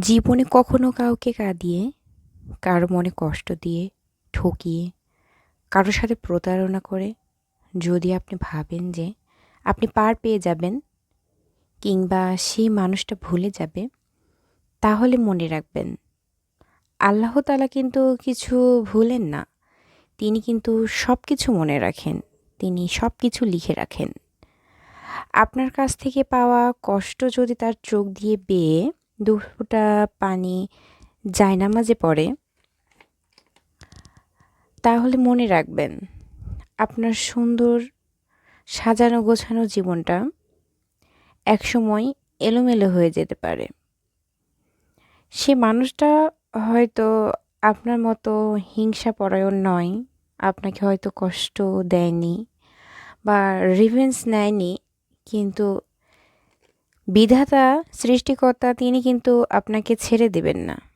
জীবনে কখনো কাউকে কাঁদিয়ে কারও মনে কষ্ট দিয়ে, ঠকিয়ে কারোর সাথে প্রতারণা করে যদি আপনি ভাবেন যে আপনি পার পেয়ে যাবেন কিংবা সেই মানুষটা ভুলে যাবে, তাহলে মনে রাখবেন, আল্লাহ তালা কিন্তু কিছু ভুলেন না। তিনি কিন্তু সব কিছু মনে রাখেন, তিনি সব কিছু লিখে রাখেন। আপনার কাছ থেকে পাওয়া কষ্ট যদি তার চোখ দিয়ে বেয়ে দু ফোঁটা পানি জায়নামাজে পড়ে। তাহলে মনে রাখবেন, আপনার সুন্দর সাজানো গোছানো জীবনটা একসময় এলোমেলো হয়ে যেতে পারে। সে মানুষটা হয়তো আপনার মতো হিংসা পরায়ণ নয়, আপনাকে হয়তো কষ্ট দেয়নি বা রিভেন্স নেয়নি, কিন্তু বিধাতা সৃষ্টিকর্তা তিনি কিন্তু আপনাকে ছেড়ে দেবেন না।